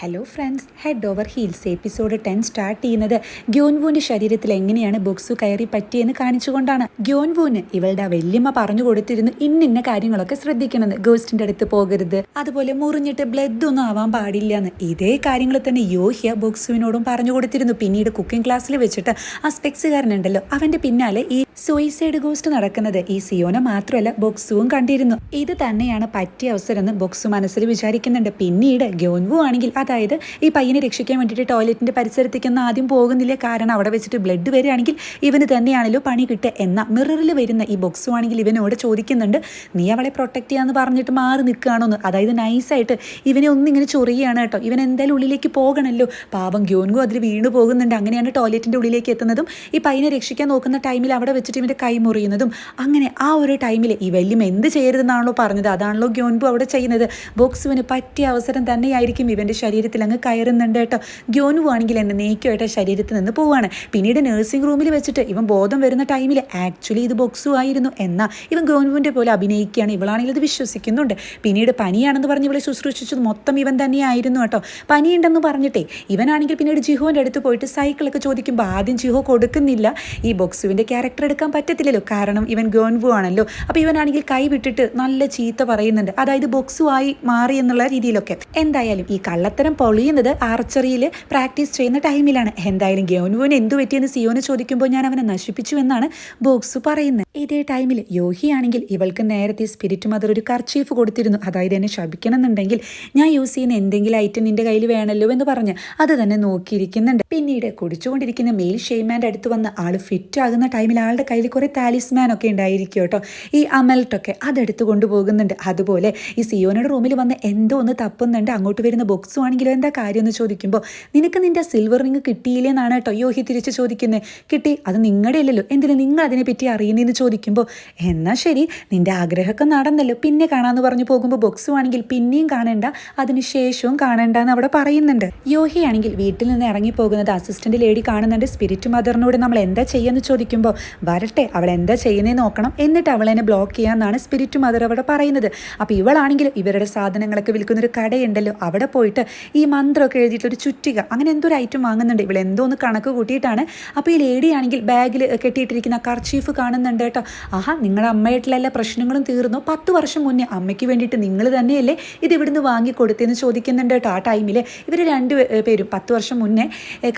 Hello friends head over heels episode ten start ചെയ്യുന്നത് ഗ്യോൻവൂന്റെ ശരീരത്തിൽ എങ്ങനെയാണ് ബുക്സ് കയറി പറ്റിയെന്ന് കാണിച്ചുകൊണ്ടാണ്. ഗ്യോൻവൂന് ഇവളുടെ വല്യമ്മ പറഞ്ഞു കൊടുത്തിരുന്നു ഇന്നിന്ന കാര്യങ്ങളൊക്കെ ശ്രദ്ധിക്കണമെന്ന്. ഗോസ്റ്റിന്റെ അടുത്ത് പോകരുത്. അതുപോലെ മുറിഞ്ഞിട്ട് ബ്ലഡ് ഒന്നും ആവാൻ പാടില്ല എന്ന്. ഇതേ കാര്യങ്ങൾ തന്നെ യോഹ്യ ബുക്സുവിനോടും പറഞ്ഞു കൊടുത്തിരുന്നു. പിന്നീട് കുക്കിംഗ് ക്ലാസ്സിൽ വെച്ചിട്ട് ആ സ്പെക്സുകാരനുണ്ടല്ലോ അവന്റെ പിന്നാലെ ഈ സൂയിസൈഡ് ഗോസ്റ്റ് നടക്കുന്നത്. ഈ സിയോന മാത്രമല്ല ബൊക്സുവും കണ്ടിരുന്നു. ഇത് തന്നെയാണ് പറ്റിയ അവസരം എന്ന് ബൊക്സു മനസ്സിൽ വിചാരിക്കുന്നുണ്ട്. പിന്നീട് ഗ്യോൻവു ആണെങ്കിൽ അതായത് ഈ പയ്യനെ രക്ഷിക്കാൻ വേണ്ടിയിട്ട് ടോയ്ലറ്റിന്റെ പരിസരത്തേക്കൊന്നും ആദ്യം പോകുന്നില്ല? കാരണം അവിടെ വെച്ചിട്ട് ബ്ലഡ് വരികയാണെങ്കിൽ ഇവന് തന്നെയാണല്ലോ പണി കിട്ടുക എന്ന മിററിൽ വരുന്ന ഈ ബോക്സ് ആണെങ്കിൽ ഇവനോട് ചോദിക്കുന്നുണ്ട് നീ അവളെ പ്രൊട്ടക്റ്റ് ചെയ്യാന്ന് പറഞ്ഞിട്ട് മാറി നിൽക്കുകയാണോ എന്ന് അതായത് നൈസായിട്ട് ഇവനെ ഒന്നിങ്ങനെ ചൊറിയാണ് കേട്ടോ. ഇവൻ എന്തായാലും ഉള്ളിലേക്ക് പോകണമല്ലോ പാവം ഗ്യോൻഗു അതിൽ വീണു പോകുന്നുണ്ട്. അങ്ങനെയാണ് ടോയ്ലറ്റിന്റെ ഉള്ളിലേക്ക് എത്തുന്നതും ഈ പയ്യനെ രക്ഷിക്കാൻ നോക്കുന്ന ടൈമിൽ അവിടെ വെച്ചിട്ട് ഇവന്റെ കൈ മുറിയുന്നതും. അങ്ങനെ ആ ഒരു ടൈമിൽ ഈ വല്യം എന്ത് ചെയ്യരുതെന്നാണല്ലോ പറഞ്ഞത്. അതാണല്ലോ ഗ്യോൻബു അവിടെ ചെയ്യുന്നത്. ബോക്സുവിന് പറ്റിയ അവസരം തന്നെയായിരിക്കും ഇവന്റെ ശരീരത്തിൽ അങ്ങ് കയറുന്നുണ്ട് കേട്ടോ. ഗ്യോനു ആണെങ്കിൽ എന്നെ നീക്കുമായിട്ട് ശരീരത്തിൽ നിന്ന് പോവാണ്. പിന്നീട് നഴ്സിംഗ് റൂമിൽ വെച്ചിട്ട് ഇവൻ ബോധം വരുന്ന ടൈമിൽ ആക്ച്വലി ഇത് ബോക്സു ആയിരുന്നു. എന്നാൽ ഇവൻ ഗോനുവിന്റെ പോലെ അഭിനയിക്കുകയാണ്. ഇവളാണെങ്കിൽ ഇത് വിശ്വസിക്കുന്നുണ്ട്. പിന്നീട് പനിയാണെന്ന് പറഞ്ഞ് ഇവളെ ശുശ്രൂഷിച്ചത് മൊത്തം ഇവൻ തന്നെയായിരുന്നു കേട്ടോ. പനിയുണ്ടെന്ന് പറഞ്ഞിട്ടേ ഇവനാണെങ്കിൽ പിന്നീട് ജിഹോന്റെ അടുത്ത് പോയിട്ട് സൈക്കിളൊക്കെ ചോദിക്കുമ്പോൾ ആദ്യം ജിഹോ കൊടുക്കുന്നില്ല. ഈ ബോക്സുവിന്റെ ക്യാരക്ടർ എടുക്കാൻ പറ്റത്തില്ലല്ലോ. കാരണം ഇവൻ ഗോൻവു ആണല്ലോ. അപ്പോൾ ഇവനാണെങ്കിൽ കൈ വിട്ടിട്ട് നല്ല ചീത്ത പറയുന്നുണ്ട്. അതായത് ബോക്സു ആയി മാറി എന്നുള്ള രീതിയിലൊക്കെ. എന്തായാലും ഈ കള്ളത്തരം പൊളിയുന്നത് ആർച്ചറിയിൽ പ്രാക്ടീസ് ചെയ്യുന്ന ടൈമിലാണ്. എന്തായാലും ഗോൻവുവിന് എന്തു പറ്റിയെന്ന് സിയോന് ചോദിക്കുമ്പോൾ ഞാൻ അവനെ നശിപ്പിച്ചു എന്നാണ് ബോക്സ് പറയുന്നത്. ഇതേ ടൈമിൽ യോഹിയാണെങ്കിൽ ഇവൾക്ക് നേരത്തെ സ്പിരിറ്റ് മദർ ഒരു കർച്ചീഫ് കൊടുത്തിരുന്നു. അതായത് എന്നെ ശപിക്കണം എന്നുണ്ടെങ്കിൽ ഞാൻ യൂസ് ചെയ്യുന്ന എന്തെങ്കിലും ഐറ്റം നിന്റെ കയ്യിൽ വേണമല്ലോ എന്ന് പറഞ്ഞ് അത് തന്നെ നോക്കിയിരിക്കുന്നുണ്ട്. പിന്നീട് കുടിച്ചുകൊണ്ടിരിക്കുന്ന മെയിൽ ഷെയ്മാന്റെ അടുത്ത് വന്ന് ആൾ ഫിറ്റ് ആകുന്ന ടൈമിൽ ആളുടെ കയ്യിൽ കുറേ താലിസ്മാൻ ഒക്കെ ഉണ്ടായിരിക്കും കേട്ടോ. ഈ അമൽട്ടൊക്കെ അതെടുത്ത് കൊണ്ടുപോകുന്നുണ്ട്. അതുപോലെ ഈ സിയോനയുടെ റൂമിൽ വന്ന് എന്തോ ഒന്ന് തപ്പുന്നുണ്ട്. അങ്ങോട്ട് വരുന്ന ബോക്സും ആണെങ്കിലും എന്താ കാര്യം എന്ന് ചോദിക്കുമ്പോൾ നിനക്ക് നിന്റെ സിൽവർ റിങ് കിട്ടിയില്ലേ എന്നാണ് കേട്ടോ യോഹി തിരിച്ച് ചോദിക്കുന്നത് കിട്ടി. അത് നിങ്ങളുടെ അല്ലല്ലോ. എന്തിനു നിങ്ങൾ അതിനെപ്പറ്റി അറിയുന്നതെന്ന് ചോദിക്കുമ്പോൾ എന്നാൽ ശരി. നിന്റെ ആഗ്രഹമൊക്കെ നടന്നല്ലോ. പിന്നെ കാണാമെന്ന് പറഞ്ഞു പോകുമ്പോൾ ബോക്സ് ആണെങ്കിൽ പിന്നെയും കാണേണ്ട. അതിനുശേഷവും കാണേണ്ട എന്ന് അവിടെ പറയുന്നുണ്ട്. യോഹി ആണെങ്കിൽ വീട്ടിൽ നിന്ന് ഇറങ്ങിപ്പോകുന്നത് അസിസ്റ്റന്റ് ലേഡി കാണുന്നുണ്ട്. സ്പിരിറ്റ് മദറിനോട് നമ്മൾ എന്താ ചെയ്യുമെന്ന് ചോദിക്കുമ്പോൾ വരട്ടെ. അവൾ എന്താ ചെയ്യുന്നേ നോക്കണം. എന്നിട്ട് അവളെന്നെ ബ്ലോക്ക് ചെയ്യാമെന്നാണ് സ്പിരിറ്റ് മദർ അവിടെ പറയുന്നത്. അപ്പോൾ ഇവളാണെങ്കിൽ ഇവരുടെ സാധനങ്ങളൊക്കെ വിൽക്കുന്നൊരു കടയുണ്ടല്ലോ. അവിടെ പോയിട്ട് ഈ മന്ത്രമൊക്കെ എഴുതിയിട്ട് ഒരു ചുറ്റിക അങ്ങനെ എന്തോ ഒരു ഐറ്റം വാങ്ങുന്നുണ്ട്. ഇവിടെ എന്തോ ഒന്ന് കണക്ക് കൂട്ടിയിട്ടാണ്. അപ്പോൾ ഈ ലേഡി ആണെങ്കിൽ ബാഗിൽ കെട്ടിയിട്ടിരിക്കുന്ന കർച്ചീഫ് കാണുന്നുണ്ട് കേട്ടോ. ആഹാ നിങ്ങളുടെ അമ്മയായിട്ടുള്ള എല്ലാ പ്രശ്നങ്ങളും തീർന്നു. പത്ത് വർഷം മുന്നേ അമ്മയ്ക്ക് വേണ്ടിയിട്ട് നിങ്ങൾ തന്നെയല്ലേ ഇത് ഇവിടുന്ന് വാങ്ങിക്കൊടുത്തെന്ന് ചോദിക്കുന്നുണ്ട് കേട്ടോ ആ ടൈമിൽ ഇവർ രണ്ട് പേരും പത്ത് വർഷം മുന്നേ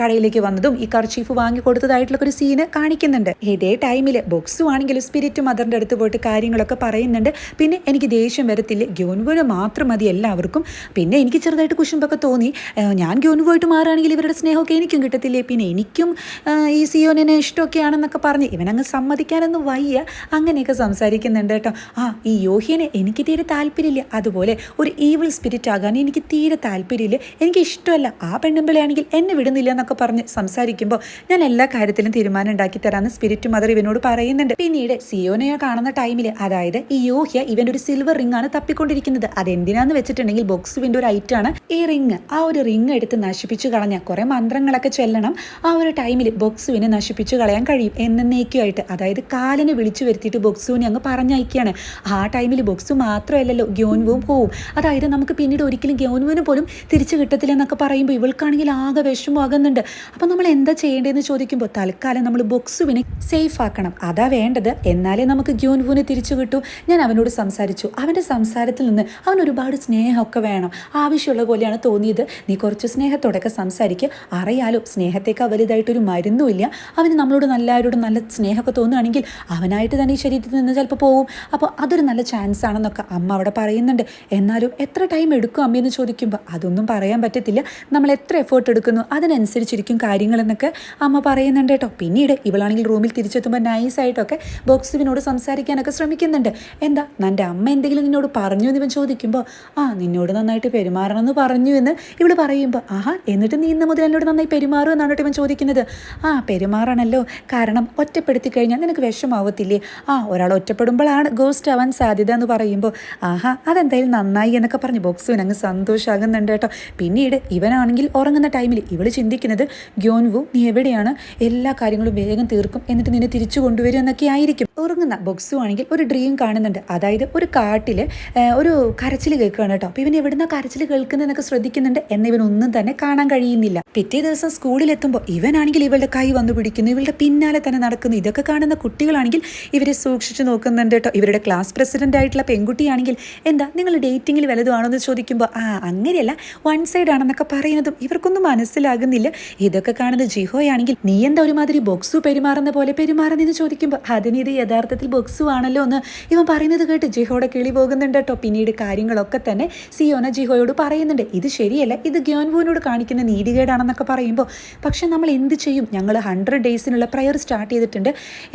കടയിലേക്ക് വന്നതും ഈ കർച്ചീഫ് വാങ്ങിക്കൊടുത്തതായിട്ടുള്ള ഒരു സീന് കാണിക്കുന്നുണ്ട്. ഇതേ ടൈമിൽ ബോക്സും ആണെങ്കിലും സ്പിരിറ്റ് മദറിന്റെ അടുത്ത് പോയിട്ട് കാര്യങ്ങളൊക്കെ പറയുന്നുണ്ട്. പിന്നെ എനിക്ക് ദേഷ്യം വരത്തില്ല. ഗ്യോനുവിന് മാത്രം മതി എല്ലാവർക്കും. പിന്നെ എനിക്ക് ചെറുതായിട്ട് കുശുമ്പൊക്കെ തോന്നി. ഞാൻ ഞാൻ ഗ്യോനുവായിട്ട് മാറുകയാണെങ്കിൽ ഇവരുടെ സ്നേഹമൊക്കെ എനിക്കും കിട്ടത്തില്ലേ? പിന്നെ എനിക്കും ഈ സിയോനെ ഇഷ്ടമൊക്കെയാണെന്നൊക്കെ പറഞ്ഞ് ഇവനങ്ങ് സമ്മതിക്കാനൊന്നും വയ്യ. അങ്ങനെയൊക്കെ സംസാരിക്കുന്നുണ്ട് കേട്ടോ. ആ ഈ യോഹിയനെ എനിക്ക് തീരെ താല്പര്യമില്ല. അതുപോലെ ഒരു ഈവിൾ സ്പിരിറ്റ് ആകാൻ എനിക്ക് തീരെ താല്പര്യമില്ല. എനിക്ക് ഇഷ്ടമല്ല. ആ പെണ്ണുമ്പിളയാണെങ്കിൽ എന്നെ വിടുന്നില്ല എന്നൊക്കെ പറഞ്ഞ് സംസാരിക്കുമ്പോൾ ഞാൻ എല്ലാ കാര്യത്തിലും തീരുമാനം ഉണ്ടാക്കി തരാമെന്ന് സ്പിരിറ്റ് മദർ ഇവനോട് പറയുന്നുണ്ട്. പിന്നീട് സിയോനയെ കാണുന്ന ടൈമിൽ അതായത് ഈ യോഹ്യ ഇവന്റെ ഒരു സിൽവർ റിംഗ് ആണ് തപ്പിക്കൊണ്ടിരിക്കുന്നത്. അതെന്തിനാന്ന് വെച്ചിട്ടുണ്ടെങ്കിൽ ബോക്സുവിന്റെ ഒരു ഐറ്റാണ് ഈ റിങ് ആ ഒരു റിങ് എടുത്ത് നശിപ്പിച്ചു കളഞ്ഞ കുറേ മന്ത്രങ്ങളൊക്കെ ചെല്ലണം. ആ ഒരു ടൈമിൽ ബോക്സുവിനെ നശിപ്പിച്ചു കളയാൻ കഴിയും എന്നേക്കുമായിട്ട്. അതായത് കാലിനെ വിളിച്ചു വരുത്തിയിട്ട് ബോക്സുവിനെ അങ്ങ് പറഞ്ഞയക്കുകയാണ്. ആ ടൈമിൽ ബോക്സ് മാത്രമല്ലല്ലോ ഗ്യോൻവും പോവും. അതായത് നമുക്ക് പിന്നീട് ഒരിക്കലും ഗ്യോനുവിന് പോലും തിരിച്ചു കിട്ടത്തില്ല എന്നൊക്കെ പറയുമ്പോൾ ഇവൾക്കാണെങ്കിൽ ആകെ വിഷമമാകുന്നുണ്ട്. അപ്പോൾ നമ്മൾ എന്താ ചെയ്യേണ്ടതെന്ന് ചോദിക്കുമ്പോൾ തൽക്കാലം നമ്മൾ ബോക്സുവിനെ സേഫ് ആക്കണം. അതാ വേണ്ടത്. എന്നാലേ നമുക്ക് ഗ്യോൻവുവിനെ തിരിച്ചു കിട്ടൂ. ഞാൻ അവനോട് സംസാരിച്ചു. അവന്റെ സംസാരത്തിൽ നിന്ന് അവൻ ഒരുപാട് സ്നേഹമൊക്കെ വേണം. ആവശ്യമുള്ള പോലെയാണ് തോന്നിയത്. നീ കുറച്ച് സ്നേഹത്തോടൊക്കെ സംസാരിക്കുക അറിയാലോ സ്നേഹത്തേക്കാൾ വലുതായിട്ടൊരു മരുന്നുമില്ല. അവന് നമ്മളോട് നല്ലവരോടും നല്ല സ്നേഹമൊക്കെ തോന്നുകയാണെങ്കിൽ അവനായിട്ട് തന്നെ ഈ ശരീരത്തിൽ നിന്ന് ചിലപ്പോൾ പോകും അപ്പോൾ അതൊരു നല്ല ചാൻസ് ആണെന്നൊക്കെ അമ്മ അവിടെ പറയുന്നുണ്ട്. എന്നാലും എത്ര ടൈം എടുക്കും അമ്മയെന്ന് ചോദിക്കുമ്പോൾ അതൊന്നും പറയാൻ പറ്റത്തില്ല. നമ്മൾ എത്ര എഫേർട്ട് എടുക്കുന്നു അതിനനുസരിച്ചിരിക്കും കാര്യങ്ങളെന്നൊക്കെ അമ്മ പറയുന്നുണ്ട് കേട്ടോ. പിന്നീട് ഇവളാണെങ്കിൽ റൂമിൽ തിരിച്ചെത്തുമ്പോൾ നൈസായിട്ടൊക്കെ ബോക്സിവിനോട് സംസാരിക്കാനൊക്കെ ശ്രമിക്കുന്നുണ്ട്. എന്താ നിന്റെ അമ്മ എന്തെങ്കിലും നിന്നോട് പറഞ്ഞു എന്ന് ഇവൻ ചോദിക്കുമ്പോൾ ആ നിന്നോട് നന്നായിട്ട് പെരുമാറണമെന്ന് പറഞ്ഞു എന്ന് ഇവൾ പറയുമ്പോൾ ആഹാ എന്നിട്ട് നീ ഇന്ന് മുതൽ എന്നോട് നന്നായി പെരുമാറും എന്നാണ് ഇവൻ ചോദിക്കുന്നത്. ആ പെരുമാറണല്ലോ. കാരണം ഒറ്റപ്പെടുത്തി കഴിഞ്ഞാൽ നിനക്ക് വിഷമാവത്തില്ലേ? ആ ഒരാൾ ഒറ്റപ്പെടുമ്പോഴാണ് ഗോസ്റ്റ് ആവാൻ സാധ്യത എന്ന് പറയുമ്പോൾ ആഹാ അതെന്തായാലും നന്നായി എന്നൊക്കെ പറഞ്ഞ് ബോക്സുവിന് അങ്ങ് സന്തോഷമാകുന്നുണ്ട് കേട്ടോ. പിന്നീട് ഇവനാണെങ്കിൽ ഉറങ്ങുന്ന ടൈമിൽ ഇവൾ ചിന്തിക്കുന്നത് ഗ്യോൻവു നീ എവിടെയാണ്? എല്ലാ കാര്യങ്ങളും വേഗം തീർക്കും. എന്നിട്ട് നിന്നെ തിരിച്ചു കൊണ്ടുവരും എന്നൊക്കെ ആയിരിക്കും. ഉറങ്ങുന്ന ബൊക്സു ആണെങ്കിൽ ഒരു ഡ്രീം കാണുന്നുണ്ട്. അതായത് ഒരു കാട്ടിൽ ഒരു കരച്ചിൽ കേൾക്കുകയാണ് കേട്ടോ. അപ്പോൾ ഇവൻ എവിടുന്ന കരച്ചിൽ കേൾക്കുന്നതെന്നൊക്കെ ശ്രദ്ധിക്കുന്നുണ്ട് എന്ന ഇവനൊന്നും തന്നെ കാണാൻ കഴിയുന്നില്ല. പിറ്റേ ദിവസം സ്കൂളിലെത്തുമ്പോൾ ഇവനാണെങ്കിൽ ഇവളുടെ കൈ വന്നു പിടിക്കുന്നു ഇവളുടെ പിന്നാലെ തന്നെ നടക്കുന്നു. ഇതൊക്കെ കാണുന്ന കുട്ടികളാണെങ്കിൽ ഇവരെ സൂക്ഷിച്ചു നോക്കുന്നുണ്ട് കേട്ടോ. ഇവരുടെ ക്ലാസ് പ്രസിഡന്റ് ആയിട്ടുള്ള പെൺകുട്ടിയാണെങ്കിൽ എന്താ നിങ്ങൾ ഡേറ്റിങ്ങിൽ വലുതാണോ എന്ന് ചോദിക്കുമ്പോൾ ആ അങ്ങനെയല്ല വൺ സൈഡ് ആണെന്നൊക്കെ പറയുന്നതും ഇവർക്കൊന്നും മനസ്സിലാകുന്നില്ല. ഇതൊക്കെ കാണുന്ന ജിഹോയാണെങ്കിൽ നീ എന്താ ഒരുമാതിരി ബോക്സു പെരുമാറുന്ന പോലെ പെരുമാറുന്നതെന്ന് ചോദിക്കുമ്പോൾ അതിന് ഇത് യഥാർത്ഥത്തിൽ ബോക്സ് ആണല്ലോ എന്ന് ഇവൻ പറയുന്നത് കേട്ട് ജിഹോയുടെ കിളി പോകുന്നുണ്ട് കേട്ടോ. പിന്നീട് കാര്യങ്ങളൊക്കെ തന്നെ സിയോന ജിഹോയോട് പറയുന്നുണ്ട്. ഇത് ശരിയല്ല. ഇത് ഗ്യോൻവോനോട് കാണിക്കുന്ന നീതികേടാണെന്നൊക്കെ പറയുമ്പോൾ പക്ഷെ നമ്മൾ എന്ത് ചെയ്യും? ഞങ്ങൾ ഹൺഡ്രഡ് ഡേയ്സിനുള്ള പ്രയർ സ്റ്റാർട്ട് ചെയ്തിട്ടുണ്ട്.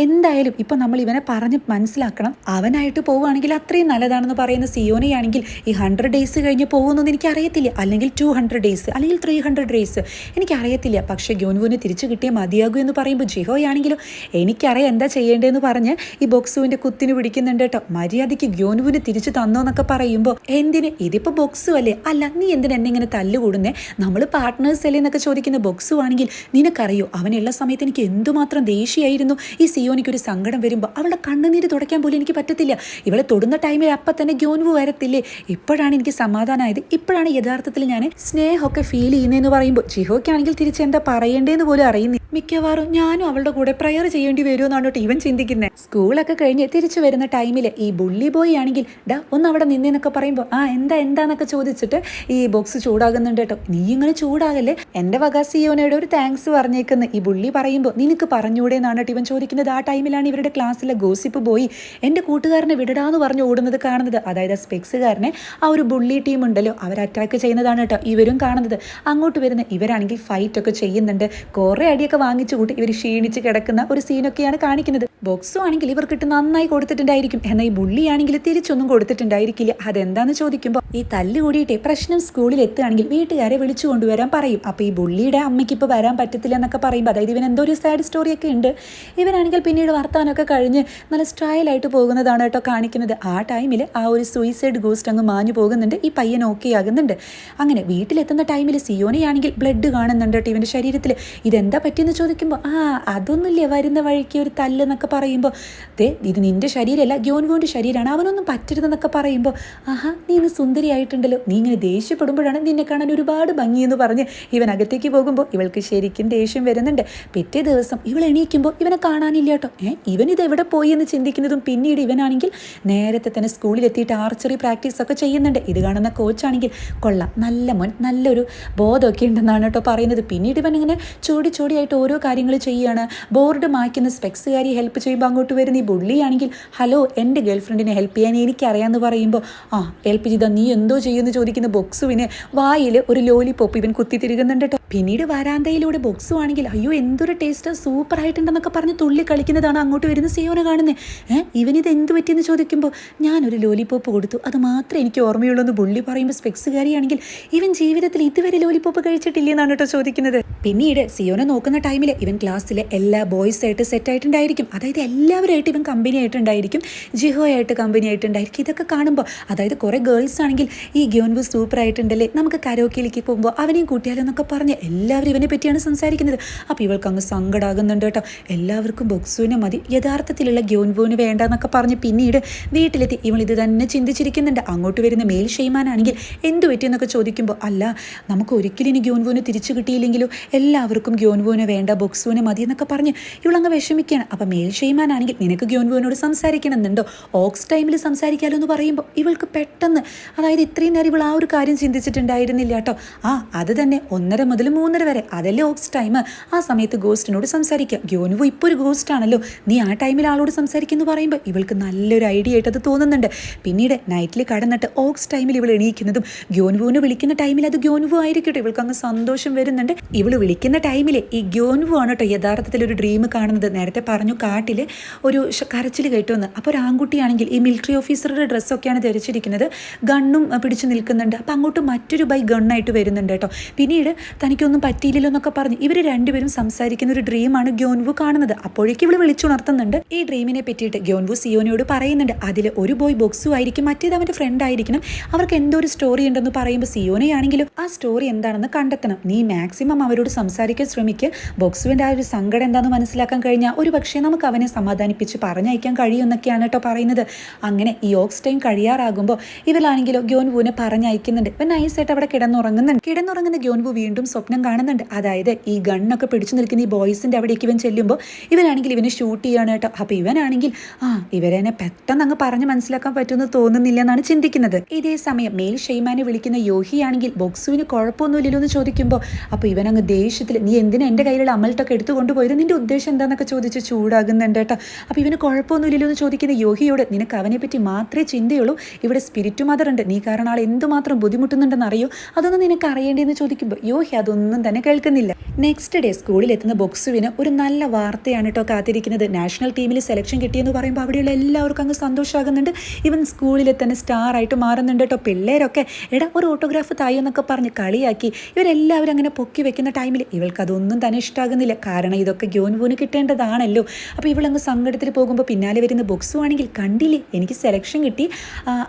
എന്തായാലും ഇപ്പം നമ്മൾ ഇവനെ പറഞ്ഞ് മനസ്സിലാക്കണം. അവനായിട്ട് പോവുകയാണെങ്കിൽ അത്രയും നല്ലതാണെന്ന് പറയുന്ന സിയോനയാണെങ്കിൽ ഈ ഹൺഡ്രഡ് ഡേയ്സ് കഴിഞ്ഞ് പോകുമെന്നൊന്നും എനിക്ക് അറിയത്തില്ല അല്ലെങ്കിൽ ടു ഹൺഡ്രഡ് ഡേയ്സ് അല്ലെങ്കിൽ ത്രീ ഹൺഡ്രഡ് ഡേയ്സ് എനിക്കറിയത്തില്ല. പക്ഷേ ഗ്യോൻവോന് തിരിച്ചു കിട്ടിയേ മതിയാകൂ എന്ന് പറയുമ്പോൾ ജിഹോയാണെങ്കിലും എനിക്കറിയാം എന്താ ചെയ്യേണ്ടതെന്ന് പറഞ്ഞ് ഈ ബോക്സുവിന്റെ കുത്തിന് പിടിക്കുന്നുണ്ട് കേട്ടോ. മര്യാദയ്ക്ക് ഗ്യോനുവിന് തിരിച്ചു തന്നോ എന്നൊക്കെ പറയുമ്പോൾ എന്തിന്? ഇതിപ്പോൾ ബോക്സു അല്ലേ? അല്ല നീ എന്തിന് എന്നെ ഇങ്ങനെ തല്ലുകൂടുന്നേ? നമ്മൾ പാർട്ട്നേഴ്സ് അല്ലേ എന്നൊക്കെ ചോദിക്കുന്ന ബോക്സു ആണെങ്കിൽ നിനക്കറിയോ അവനുള്ള സമയത്ത് എനിക്ക് എന്തുമാത്രം ദേഷ്യമായിരുന്നു ഈ സിയോനിക്ക് ഒരു സങ്കടം വരുമ്പോൾ അവളുടെ കണ്ണുനീര് തുടയ്ക്കാൻ പോലും എനിക്ക് പറ്റത്തില്ല. ഇവളെ തൊടുന്ന ടൈമിൽ അപ്പം തന്നെ ഗ്യോൻവു വരത്തില്ലേ? ഇപ്പോഴാണ് എനിക്ക് സമാധാനമായത് ഇപ്പോഴാണ് യഥാർത്ഥത്തിൽ ഞാൻ സ്നേഹമൊക്കെ ഫീൽ ചെയ്യുന്നതെന്ന് പറയുമ്പോൾ ജിഹോയ്ക്കാണെങ്കിൽ തിരിച്ച് എന്താ പറയേണ്ടതെന്ന് പോലും അറിയുന്നില്ല. മിക്കവാറും ഞാനും അവളുടെ കൂടെ പ്രയർ ചെയ്യേണ്ടി വരുമെന്നാണ് കേട്ടോ ഇവൻ ചിന്തിക്കുന്നത് സ്കൂളൊക്കെ കഴിഞ്ഞ് തിരിച്ചു വരുന്ന ടൈമിൽ ഈ ബുള്ളി ബോയ് ആണെങ്കിൽ ഡാ ഒന്ന് അവിടെ നിന്നേന്നൊക്കെ പറയുമ്പോൾ ആ എന്താ എന്താന്നൊക്കെ ചോദിച്ചിട്ട് ഈ ബോക്സ് ചൂടാകുന്നുണ്ട് കേട്ടോ. നീ ഇങ്ങനെ ചൂടാകല്ലേ? എന്റെ വക സിയോനയുടെ ഒരു താങ്ക്സ് പറഞ്ഞേക്കുന്നു. ഈ ബുള്ളി പറയുമ്പോൾ നിനക്ക് പറഞ്ഞൂടെ എന്നാണ് കേട്ടോ ഇവൻ ചോദിക്കുന്നത്. ആ ടൈമിലാണ് ഇവരുടെ ക്ലാസ്സിലെ ഗോസിപ്പ് പോയി. എന്റെ കൂട്ടുകാരനെ വിടടാന്ന് പറഞ്ഞ് ഓടുന്നത് കാണുന്നത്. അതായത് സ്പെക്സുകാരനെ ആ ഒരു ബുള്ളി ടീം ഉണ്ടല്ലോ അവർ അറ്റാക്ക് ചെയ്യുന്നതാണ് കേട്ടോ ഇവരും കാണുന്നത്. അങ്ങോട്ട് വരുന്ന ഇവരാണെങ്കിൽ ഫൈറ്റ് ഒക്കെ ചെയ്യുന്നുണ്ട്. കുറേ അടിയൊക്കെ വാങ്ങിച്ചു കൂട്ടി ഇവർ ക്ഷീണിച്ച് കിടക്കുന്ന ഒരു സീനൊക്കെയാണ് കാണിക്കുന്നത്. ബോക്സും ആണെങ്കിൽ ഇവർക്കിട്ട് നന്നായി കൊടുത്തിട്ടുണ്ടായിരിക്കും. എന്നാൽ ഈ ബുള്ളിയാണെങ്കിൽ തിരിച്ചൊന്നും കൊടുത്തിട്ടുണ്ടായിരിക്കില്ല. അതെന്താന്ന് ചോദിക്കുമ്പോൾ ഈ തല്ല് കൂടിയിട്ട് പ്രശ്നം സ്കൂളിൽ എത്തുകയാണെങ്കിൽ വീട്ടുകാരെ വിളിച്ചു കൊണ്ടുവരാൻ പറയും. അപ്പോൾ ഈ ബുള്ളിയുടെ അമ്മയ്ക്ക് ഇപ്പോൾ വരാൻ പറ്റത്തില്ല എന്നൊക്കെ പറയുമ്പോൾ അതായത് ഇവൻ എന്തോ ഒരു സാഡ് സ്റ്റോറിയൊക്കെ ഉണ്ട്. ഇവനാണെങ്കിൽ പിന്നീട് വർത്താനൊക്കെ കഴിഞ്ഞ് നല്ല സ്റ്റൈലായിട്ട് പോകുന്നതാണ് കേട്ടോ കാണിക്കുന്നത്. ആ ടൈമിൽ ആ ഒരു സൂയിസൈഡ് ഗോസ്റ്റ് അങ്ങ് മാഞ്ഞു പോകുന്നുണ്ട്. ഈ പയ്യൻ ഓക്കെ ആകുന്നുണ്ട്. അങ്ങനെ വീട്ടിലെത്തുന്ന ടൈമിൽ സിയോനെയാണെങ്കിൽ ബ്ലഡ് കാണുന്നുണ്ട് കേട്ടോ ഇവന്റെ ശരീരത്തിൽ ഇതെന്താ പറ്റിയെന്ന് ചോദിക്കുമ്പോൾ ആ അതൊന്നുമില്ല വരുന്ന വഴിക്ക് ഒരു തല്ല് എന്നൊക്കെ പറയുമ്പോൾ ദേ ഇത് നിന്റെ ശരീരമല്ല ഗ്യോൻവോന്റെ ശരീരമാണ് അവനൊന്നും പറ്റരുതെന്നൊക്കെ പറയുമ്പോൾ ആഹാ നീ ഇന്ന് സുന്ദരിയായിട്ടുണ്ടല്ലോ നീ ഇങ്ങനെ ദേഷ്യപ്പെടുമ്പോഴാണ് നിന്നെ കാണാൻ ഒരുപാട് ഭംഗിയെന്ന് പറഞ്ഞ് ഇവൻ അകത്തേക്ക് പോകുമ്പോൾ ഇവൾക്ക് ശരിക്കും ദേഷ്യം വരുന്നുണ്ട്. പിറ്റേ ദിവസം ഇവൾ എണീക്കുമ്പോൾ ഇവനെ കാണാനില്ല കേട്ടോ. ഏ ഇവൻ ഇത് എവിടെ പോയി എന്ന് ചിന്തിക്കുന്നതും പിന്നീട് ഇവനാണെങ്കിൽ നേരത്തെ തന്നെ സ്കൂളിലെത്തിയിട്ട് ആർച്ചറി പ്രാക്ടീസ് ഒക്കെ ചെയ്യുന്നുണ്ട്. ഇത് കാണുന്ന കോച്ചാണെങ്കിൽ കൊള്ളാം നല്ല മോൻ നല്ലൊരു ബോധമൊക്കെ ഉണ്ടെന്നാണ് കേട്ടോ പറയുന്നത്. പിന്നീട് ഇവൻ ഇങ്ങനെ ചോടി ചോടിയായിട്ട് ഓരോ കാര്യങ്ങൾ ചെയ്യുകയാണ്. ബോർഡ് മായ്ക്കുന്ന സ്പെക്സുകാരി ഹെൽപ്പ് ചെയ്യുമ്പോൾ അങ്ങോട്ട് വരുന്ന ഈ ബുള്ളിയാണെങ്കിൽ ഹലോ എന്റെ ഗേൾഫ്രണ്ടിനെ ഹെൽപ്പ് ചെയ്യാൻ എനിക്കറിയാമെന്ന് പറയുമ്പോൾ ആ ഹെൽപ്പ് ചെയ്താൽ നീ എന്തോ ചെയ്യുമെന്ന് ചോദിക്കുന്ന ബൊക്സുവിന് വായിൽ ഒരു ലോലിപോപ്പ് ഇവൻ കുത്തി തിരികുന്നുണ്ട് കേട്ടോ. പിന്നീട് വരാന്തയിലൂടെ ബോക്സ് ആണെങ്കിൽ അയ്യോ എന്തൊരു ടേസ്റ്റ് സൂപ്പർ ആയിട്ടുണ്ടെന്നൊക്കെ പറഞ്ഞ് തുള്ളി കളിക്കുന്നതാണ് അങ്ങോട്ട് വരുന്ന സിയോനെ കാണുന്നത്. ഏഹ് ഇവനിത് എന്ത് പറ്റിയെന്ന് ചോദിക്കുമ്പോൾ ഞാനൊരു ലോലിപോപ്പ് കൊടുത്തു. അത് മാത്രമേ എനിക്ക് ഓർമ്മയുള്ളൂ എന്ന് ബുള്ളി പറയുമ്പോൾ സ്പെക്സുകാരിയാണെങ്കിൽ ഇവൻ ജീവിതത്തിൽ ഇതുവരെ ലോലിപോപ്പ് കഴിച്ചിട്ടില്ല എന്നാണ് കേട്ടോ ചോദിക്കുന്നത്. പിന്നീട് സിയോനെ നോക്കുന്ന ടൈമിൽ ഇവൻ ക്ലാസ്സിലെ എല്ലാ ബോയ്സ് ആയിട്ട് സെറ്റ് ആയിട്ടുണ്ടായിരിക്കും. അതായത് എല്ലാവരുമായിട്ട് ഇവൻ കമ്പനി ആയിട്ടുണ്ടായിരിക്കും. ജിഹോ ആയിട്ട് കമ്പനി ആയിട്ടുണ്ടായിരിക്കും. ഇതൊക്കെ കാണുമ്പോൾ അതായത് കുറേ ഗേൾസ് ആണെങ്കിൽ ഈ ഗ്യോൻബു സൂപ്പർ ആയിട്ടുണ്ടല്ലേ? നമുക്ക് കരോക്കിയിലേക്ക് പോകുമ്പോൾ അവനെയും കൂട്ടിയാലോ എന്നൊക്കെ പറഞ്ഞ് എല്ലാവരും ഇവനെ പറ്റിയാണ് സംസാരിക്കുന്നത്. അപ്പോൾ ഇവൾക്ക് അങ്ങ് സങ്കടാകുന്നുണ്ട് കേട്ടോ. എല്ലാവർക്കും ബൊക്സുവിനെ മതി. യഥാർത്ഥത്തിലുള്ള ഗ്യോൻബുവിന് വേണ്ട എന്നൊക്കെ പറഞ്ഞ് പിന്നീട് വീട്ടിലെത്തി. ഇവൾ ഇത് തന്നെ ചിന്തിച്ചിരിക്കുന്നുണ്ട്. അങ്ങോട്ട് വരുന്ന മേൽ ഷെയ്മാനാണെങ്കിൽ എന്ത് പറ്റിയെന്നൊക്കെ ചോദിക്കുമ്പോൾ അല്ല നമുക്ക് ഒരിക്കലും ഇനി ഗ്യോൻബുവിനെ തിരിച്ചു കിട്ടിയില്ലെങ്കിലും? എല്ലാവർക്കും ഗ്യോൻബുവിനെ വേണ്ട ബൊക്സുവിനെ മതി എന്നൊക്കെ പറഞ്ഞ് ഇവളങ്ങ് വിഷമിക്കുകയാണ്. അപ്പം മേൽ ഷെയ്മാനാണെങ്കിൽ നിനക്ക് ഗ്യോൻബുവിനോട് സംസാരിക്കണമെന്നുണ്ടോ? ഓക്സ് ടൈമിൽ സംസാരിക്കാമല്ലോ എന്ന് പറയുമ്പോൾ ഇവൾക്ക് പെട്ടെന്ന് അതായത് ഇത്രയും നേരം ഇവൾ ആ ഒരു കാര്യം ചിന്തിച്ചിട്ടുണ്ടായിരുന്നില്ല കേട്ടോ. ആ അത് തന്നെ. ഒന്നര മുതൽ മൂന്നര വരെ. അതല്ലേ ഓക്സ് ടൈം ആ സമയത്ത് ഗോസ്റ്റിനോട് സംസാരിക്കുക ഗ്യോനുവു ഇപ്പോൾ ഒരു ഗോസ്റ്റ് ആണല്ലോ. നീ ആ ടൈമിൽ ആളോട് സംസാരിക്കുന്ന പറയുമ്പോൾ ഇവൾക്ക് നല്ലൊരു ഐഡിയ ആയിട്ട് അത് തോന്നുന്നുണ്ട്. പിന്നീട് നൈറ്റിൽ കടന്നിട്ട് ഓക്സ് ടൈമിൽ ഇവൾ എണീക്കുന്നതും ഗ്യോൻവുവിനെ വിളിക്കുന്ന ടൈമിൽ അത് ഗ്യോൻവു ആയിരിക്കട്ടെ. ഇവൾക്ക് അങ്ങ് സന്തോഷം വരുന്നുണ്ട്. ഇവൾ വിളിക്കുന്ന ടൈമിൽ ഈ ഗ്യോൻവു ആണ് കേട്ടോ യഥാർത്ഥത്തിൽ ഒരു ഡ്രീം കാണുന്നത്. നേരത്തെ പറഞ്ഞു കാട്ടിൽ ഒരു കരച്ചിൽ കേട്ടുവന്ന് അപ്പോൾ ഒരു ആൺകുട്ടിയാണെങ്കിൽ ഈ മിലിറ്ററി ഓഫീസറുടെ ഡ്രസ്സൊക്കെയാണ് ധരിച്ചിരിക്കുന്നത്. ഗണ്ണും പിടിച്ചു നിൽക്കുന്നുണ്ട്. അപ്പോൾ അങ്ങോട്ട് മറ്റൊരു ബൈ ഗണ്ണായിട്ട് വരുന്നുണ്ട് കേട്ടോ പിന്നീട് എനിക്കൊന്നും പറ്റിയില്ലല്ലോ എന്നൊക്കെ പറഞ്ഞു. ഇവർ രണ്ടുപേരും സംസാരിക്കുന്ന ഒരു ഡ്രീമാണ് ഗ്യോൻവു കാണുന്നത്. അപ്പോഴേക്കും ഇവൾ വിളിച്ചുണർത്തുന്നുണ്ട്. ഈ ഡ്രീമിനെ പറ്റിയിട്ട് ഗ്യോൻവു സിയോനോട് പറയുന്നുണ്ട്. അതിൽ ഒരു ബോയ് ബോക്സു ആയിരിക്കും മറ്റേത് അവന്റെ ഫ്രണ്ട് ആയിരിക്കണം. അവർക്ക് എന്തോ ഒരു സ്റ്റോറി ഉണ്ടെന്ന് പറയുമ്പോൾ സിയോനയാണെങ്കിലും ആ സ്റ്റോറി എന്താണെന്ന് കണ്ടെത്തണം. നീ മാക്സിമം അവരോട് സംസാരിക്കാൻ ശ്രമിക്കുക ബോക്സുവിന്റെ ആ ഒരു സങ്കടം എന്താണെന്ന് മനസ്സിലാക്കാൻ കഴിഞ്ഞാൽ ഒരു പക്ഷേ നമുക്ക് അവനെ സമാധാനിപ്പിച്ച് പറഞ്ഞയക്കാൻ കഴിയുമെന്നൊക്കെയാണ് കേട്ടോ പറയുന്നത്. അങ്ങനെ ഈ ഓക്സ് ടൈം കഴിയാറാകുമ്പോൾ ഇവരാണെങ്കിലും ഗ്യോൻവുവിനെ പറഞ്ഞയക്കുന്നുണ്ട്. ഇവൻ നൈസായിട്ട് അവിടെ കിടന്നുറങ്ങുന്നുണ്ട്. കിടന്നുറങ്ങുന്ന ഗ്യോൻവു വീണ്ടും സ്വപ്നം കാണുന്നുണ്ട്. അതായത് ഈ ഗണ്ണൊക്കെ പിടിച്ചു നിൽക്കുന്ന ഈ ബോയ്സിന്റെ അവിടേക്ക് ഇവൻ ചെല്ലുമ്പോൾ ഇവനാണെങ്കിൽ ഇവനെ ഷൂട്ട് ചെയ്യാണ് കേട്ടോ. അപ്പോൾ ഇവനാണെങ്കിൽ ആ ഇവരെന്നെ പെട്ടെന്ന് അങ്ങ് പറഞ്ഞ് മനസ്സിലാക്കാൻ പറ്റുമെന്ന് തോന്നുന്നില്ല എന്നാണ് ചിന്തിക്കുന്നത്. ഇതേ സമയം മേൽ ഷെയ്മാനെ വിളിക്കുന്ന യോഹിയാണെങ്കിൽ ബോക്സുവിന് കുഴപ്പമൊന്നുമില്ലല്ലോ എന്ന് ചോദിക്കുമ്പോൾ അപ്പോൾ ഇവനങ്ങ് ദേഷ്യത്തിൽ നീ എന്തിനാ എന്റെ കയ്യിലുള്ള അമൽട്ടൊക്കെ എടുത്തു കൊണ്ടുപോയത്? നിന്റെ ഉദ്ദേശം എന്താണെന്നൊക്കെ ചോദിച്ച് ചൂടാകുന്നുണ്ട് കേട്ടോ. അപ്പോൾ ഇവന് കുഴപ്പമൊന്നുമില്ലല്ലോ എന്ന് ചോദിക്കുന്ന യോഹിയോട് നിനക്ക് അവനെ പറ്റി മാത്രമേ ചിന്തയുള്ളൂ. ഇവിടെ സ്പിരിറ്റ് മദർ ഉണ്ട്. നീ കാരണം ആൾ എന്തുമാത്രം ബുദ്ധിമുട്ടുന്നുണ്ടെന്ന് അറിയോ? അതൊന്നും നിനക്ക് അറിയേണ്ടതെന്ന് ചോദിക്കുമ്പോൾ യോഹി അതൊന്നും തന്നെ കേൾക്കുന്നില്ല. നെക്സ്റ്റ് ഡേ സ്കൂളിൽ എത്തുന്ന ബൊക്സുവിന് ഒരു നല്ല വാർത്തയാണ് കേട്ടോ കാത്തിരിക്കുന്നത്. നാഷണൽ ടീമിൽ സെലക്ഷൻ കിട്ടിയെന്ന് പറയുമ്പോൾ അവിടെയുള്ള എല്ലാവർക്കും അങ്ങ് സന്തോഷമാകുന്നുണ്ട് ഇവൻ സ്കൂളിൽ തന്നെ സ്റ്റാർ ആയിട്ട് മാറുന്നുണ്ട് കേട്ടോ പിള്ളേരൊക്കെ. എടാ ഒരു ഓട്ടോഗ്രാഫ് തായി എന്നൊക്കെ പറഞ്ഞ് കളിയാക്കി. ഇവരെല്ലാവരും അങ്ങനെ പൊക്കി വെക്കുന്ന ടൈമിൽ ഇവൾക്ക് അതൊന്നും തന്നെ ഇഷ്ടമാകുന്നില്ല കാരണം ഇതൊക്കെ ഗ്യോൻവൂന് കിട്ടേണ്ടതാണല്ലോ. അപ്പോൾ ഇവളങ്ങ് സങ്കടത്തിൽ പോകുമ്പോൾ പിന്നാലെ വരുന്ന ബൊക്സു ആണെങ്കിൽ കണ്ടില്ലേ എനിക്ക് സെലക്ഷൻ കിട്ടി.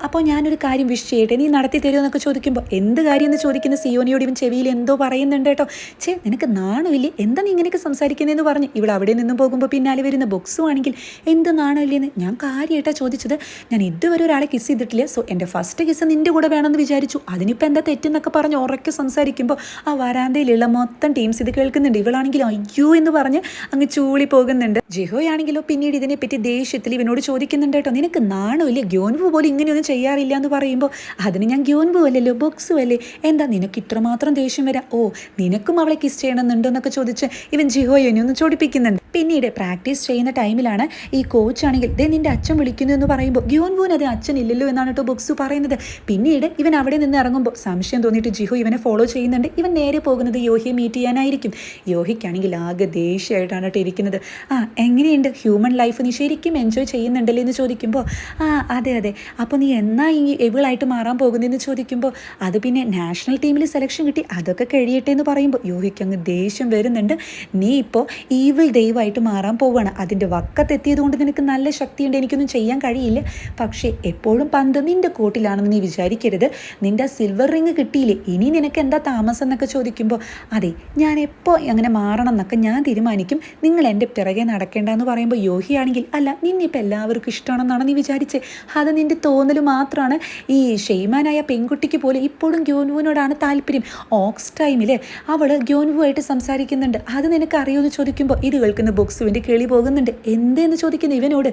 അപ്പോൾ ഞാനൊരു കാര്യം വിഷ് ചെയ്യട്ടെ നീ നടത്തി തരുമോ എന്നൊക്കെ ചോദിക്കുമ്പോൾ എന്ത് കാര്യം എന്ന് ചോദിക്കുന്ന സിയോനിയോട് ഇവൻ ചെവിയിൽ എന്തോ പറയുന്നുണ്ട്. കേട്ടോ. ചേ നിനക്ക് നാണമില്ലേ? എന്താ നീ ഇങ്ങനെയൊക്കെ സംസാരിക്കുന്നതെന്ന് പറഞ്ഞു? ഇവിടെ അവിടെ നിന്നും പോകുമ്പോൾ പിന്നാലെ വരുന്ന ബോക്സും ആണെങ്കിൽ എന്ത് നാണമില്ലേന്ന്? ഞാൻ കാര്യമായിട്ടാണ് ചോദിച്ചത്. ഞാൻ ഇതുവരെ ഒരാളെ കിസ് ചെയ്തിട്ടില്ല. സോ എന്റെ ഫസ്റ്റ് കിസ് നിന്റെ കൂടെ വേണമെന്ന് വിചാരിച്ചു. അതിനിപ്പോൾ എന്താ തെറ്റെന്നൊക്കെ പറഞ്ഞ് ഉറക്കെ സംസാരിക്കുമ്പോൾ ആ വരാന്തയിലുള്ള മൊത്തം ടീംസ് ഇത് കേൾക്കുന്നുണ്ട്. ഇവളാണെങ്കിൽ അയ്യോ എന്ന് പറഞ്ഞ് അങ്ങ് ചൂളി പോകുന്നുണ്ട്. ജിഹോയാണെങ്കിലോ പിന്നീട് ഇതിനെപ്പറ്റി ദേഷ്യത്തിൽ ഇവനോട് ചോദിക്കുന്നുണ്ട് കേട്ടോ. നിനക്ക് നാണമില്ല? ഗ്യോൻവു പോലും ഇങ്ങനെയൊന്നും ചെയ്യാറില്ല എന്ന് പറയുമ്പോൾ അതിന് ഞാൻ ഗ്യോൻവു അല്ലല്ലോ ബോക്സ് അല്ലേ? എന്താ നിനക്ക് ഇത്രമാത്രം ദേഷ്യം വരാം? ഓ നിനക്കും അവളെ കിസ് ചെയ്യണമെന്നുണ്ടോ എന്നൊക്കെ ചോദിച്ച് ഇവൻ ജിഹോയെ ഒന്ന് ചോദിപ്പിക്കുന്നുണ്ട് പിന്നീട് പ്രാക്ടീസ് ചെയ്യുന്ന ടൈമിലാണ് ഈ കോച്ച് ആണെങ്കിൽ ദേ നിന്റെ അച്ഛൻ വിളിക്കുന്നു എന്ന് പറയുമ്പോൾ ഗ്യോൻ വൂൻ അത് അച്ഛൻ ഇല്ലല്ലോ എന്നാണ് കേട്ടോ ബുക്സ് പറയുന്നത്. പിന്നീട് ഇവൻ അവിടെ നിന്ന് ഇറങ്ങുമ്പോൾ സംശയം തോന്നിയിട്ട് ജിഹോ ഇവനെ ഫോളോ ചെയ്യുന്നുണ്ട്. ഇവൻ നേരെ പോകുന്നത് യോഹിയെ മീറ്റ് ചെയ്യാനായിരിക്കും. യോഹിക്കാണെങ്കിൽ ആകെ ദേഷ്യമായിട്ടാണ് കേട്ടോ ഇരിക്കുന്നത്. ആ എങ്ങനെയുണ്ട്? ഹ്യൂമൻ ലൈഫ് നീ ശരിക്കും എൻജോയ് ചെയ്യുന്നുണ്ടല്ലേ? എന്ന് ചോദിക്കുമ്പോൾ ആ അതെ അതെ. അപ്പോൾ നീ എന്നാ ഈ എവിളായിട്ട് മാറാൻ പോകുന്നതെന്ന് ചോദിക്കുമ്പോൾ അത് പിന്നെ നാഷണൽ ടീമിൽ സെലക്ഷൻ കിട്ടി. അതൊക്കെ കഴിയട്ടെ എന്ന് പറയുമ്പോൾ യോഹിക്ക് അങ്ങ് ദേഷ്യം വരുന്നുണ്ട്. നീ ഇപ്പോൾ ഈവിൽ ദൈവമായിട്ട് മാറാൻ പോവുകയാണ് അതിന്റെ വക്കത്തെത്തിയത് കൊണ്ട് നിനക്ക് നല്ല ശക്തിയുണ്ട്. എനിക്കൊന്നും ചെയ്യാൻ കഴിയില്ല. പക്ഷേ എപ്പോഴും പന്ത് നിന്റെ കോട്ടിലാണെന്ന് നീ വിചാരിക്കരുത്. നിന്റെ ആ സിൽവർ റിങ് കിട്ടിയില്ലേ? ഇനി നിനക്ക് എന്താ താമസം എന്നൊക്കെ ചോദിക്കുമ്പോൾ അതെ ഞാൻ എപ്പോൾ അങ്ങനെ മാറണം എന്നൊക്കെ ഞാൻ തീരുമാനിക്കും. നിങ്ങൾ എന്റെ പിറകെ നടക്കേണ്ടെന്ന് പറയുമ്പോൾ യോഹിയാണെങ്കിൽ അല്ല നിന്നിപ്പോൾ എല്ലാവർക്കും ഇഷ്ടമാണെന്നാണ് നീ വിചാരിച്ചേ. അത് നിന്റെ തോന്നൽ മാത്രമാണ് ഈ ഷെയ്മാനായ പെൺകുട്ടിക്ക് പോലും ഇപ്പോഴും ഗ്യോനുവിനോടാണ് താല്പര്യം. ഓക്സ് ടൈമിൽ അവൾ ഗ്യോൻവുമായിട്ട് സംസാരിക്കുന്നുണ്ട്. അത് നിനക്ക് അറിയുമെന്ന് ചോദിക്കുമ്പോൾ ഇത് കേൾക്കുന്ന ബോക്സുവിന്റെ കിളി പോകുന്നുണ്ട്. എന്തെന്ന് ചോദിക്കുന്നു ഇവനോട്?